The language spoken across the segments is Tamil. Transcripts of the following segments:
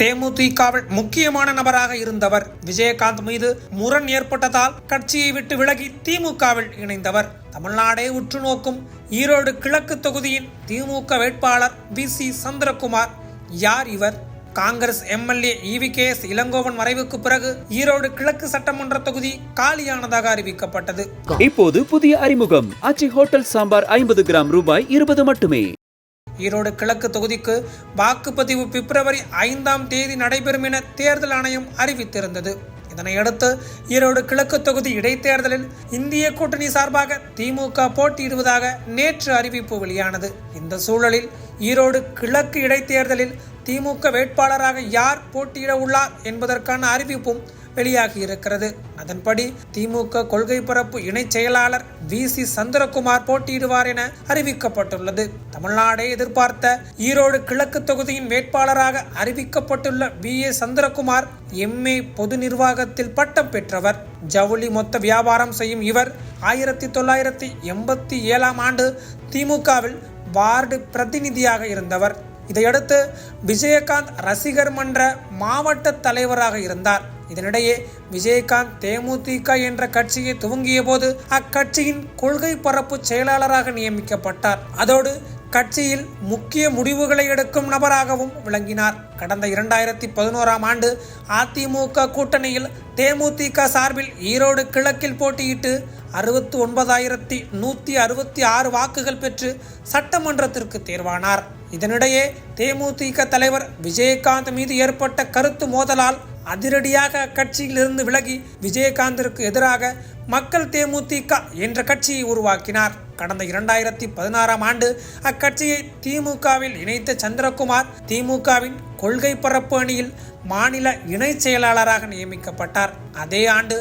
தேமுதிகவில் முக்கியமான நபராக இருந்தவர் விஜயகாந்த் மீது முரண் ஏற்பட்டதால் கட்சியை விட்டு விலகி திமுகவில் இணைந்தவர். தமிழ்நாடே உற்று நோக்கும் ஈரோடு கிழக்கு தொகுதியின் திமுக வேட்பாளர் பி சி சந்திரகுமார். யார் இவர்? Congress MLA EV K S Elangovan மறைவுக்கு பிறகு ஈரோடு கிழக்கு சட்டமன்ற தொகுதி காலியானதாக அறிவிக்கப்பட்டது. இப்போது புதிய அறிமுகம். அச்சி ஹோட்டல் சாம்பார் ஐம்பது கிராம் ரூபாய் இருபது மட்டுமே. ஈரோடு கிழக்கு தொகுதிக்கு வாக்குப்பதிவு பிப்ரவரி ஐந்தாம் தேதி நடைபெறும் என தேர்தல் ஆணையம் அறிவித்திருந்தது. இதனையடுத்து ஈரோடு கிழக்கு தொகுதி இடைத்தேர்தலில் இந்திய கூட்டணி சார்பாக திமுக போட்டியிடுவதாக நேற்று அறிவிப்பு வெளியானது. இந்த சூழலில் ஈரோடு கிழக்கு இடைத்தேர்தலில் திமுக வேட்பாளராக யார் போட்டியிட உள்ளார் என்பதற்கான அறிவிப்பும் வெளியாகி இருக்கிறது அதன்படி திமுக கொள்கை பரப்பு இணைச் செயலாளர் வி. சி. சந்திரகுமார் போட்டியிடுவார் என அறிவிக்கப்பட்டுள்ளது. தமிழ்நாடே எதிர்பார்த்த ஈரோடு கிழக்கு தொகுதியின் வேட்பாளராக அறிவிக்கப்பட்டுள்ள வி. ஏ. சந்திரகுமார் எம்ஏ பொது நிர்வாகத்தில் பட்டம் பெற்றவர். ஜவுளி மொத்த வியாபாரம் செய்யும் இவர் ஆயிரத்தி தொள்ளாயிரத்தி எண்பத்தி ஏழாம் ஆண்டு திமுகவில் வார்டு பிரதிநிதியாக இருந்தவர். இதையடுத்து விஜயகாந்த் ரசிகர் மன்ற மாவட்ட தலைவராக இருந்தார். இதனிடையே விஜயகாந்த் தேமுதிக என்ற கட்சியை துவங்கிய போது அக்கட்சியின் கொள்கை பரப்பு செயலாளராக நியமிக்கப்பட்டார். அதோடு கட்சியில் முக்கிய முடிவுகளை எடுக்கும் நபராகவும் விளங்கினார். கடந்த இரண்டாயிரத்தி பதினோராம் ஆண்டு அதிமுக கூட்டணியில் தேமுதிக சார்பில் ஈரோடு கிழக்கில் போட்டியிட்டு அறுபத்தி ஒன்பதாயிரத்தி நூற்றி அறுபத்தி ஆறு வாக்குகள் பெற்று சட்டமன்றத்திற்கு தேர்வானார். இதனிடையே தேமுதிக தலைவர் விஜயகாந்த் மீது ஏற்பட்ட கருத்து மோதலால் அதிரடியாக கட்சியிலிருந்து விலகி விஜயகாந்திற்கு எதிராக மக்கள் தேமுதிக என்ற கட்சியை உருவாக்கினார். கடந்த இரண்டாயிரத்தி பதினாறாம் ஆண்டு அக்கட்சியை திமுகவில் இணைத்த சந்திரகுமார் திமுகவின் கொள்கை பரப்பு அணியில் மாநில இணை செயலாளராக நியமிக்கப்பட்டார். அதே ஆண்டு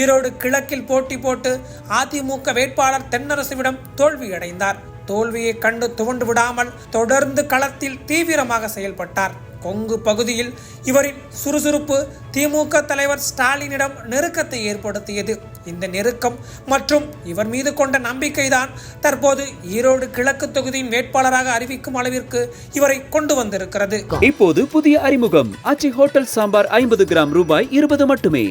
ஈரோடு கிழக்கில் போட்டி போட்டு அதிமுக வேட்பாளர் தென்னரசுவிடம் தோல்வியடைந்தார் தோல்வியை கண்டு துவண்டு விடாமல் தொடர்ந்து களத்தில் தீவிரமாக செயல்பட்டார். கொங்கு பகுதியில் இவரின் சுறுசுறுப்பு திமுக தலைவர் ஸ்டாலினிடம் நெருக்கத்தை ஏற்படுத்தியது. இந்த நெருக்கம் மற்றும் இவர் மீது கொண்ட நம்பிக்கைதான் தற்போது ஈரோடு கிழக்கு தொகுதியின் வேட்பாளராக அறிவிக்கும் அளவிற்கு இவரை கொண்டு வந்திருக்கிறது. இப்போது புதிய அறிமுகம். ஆச்சி ஹோட்டல் சாம்பார் ஐம்பது கிராம் ரூபாய் இருபது மட்டுமே.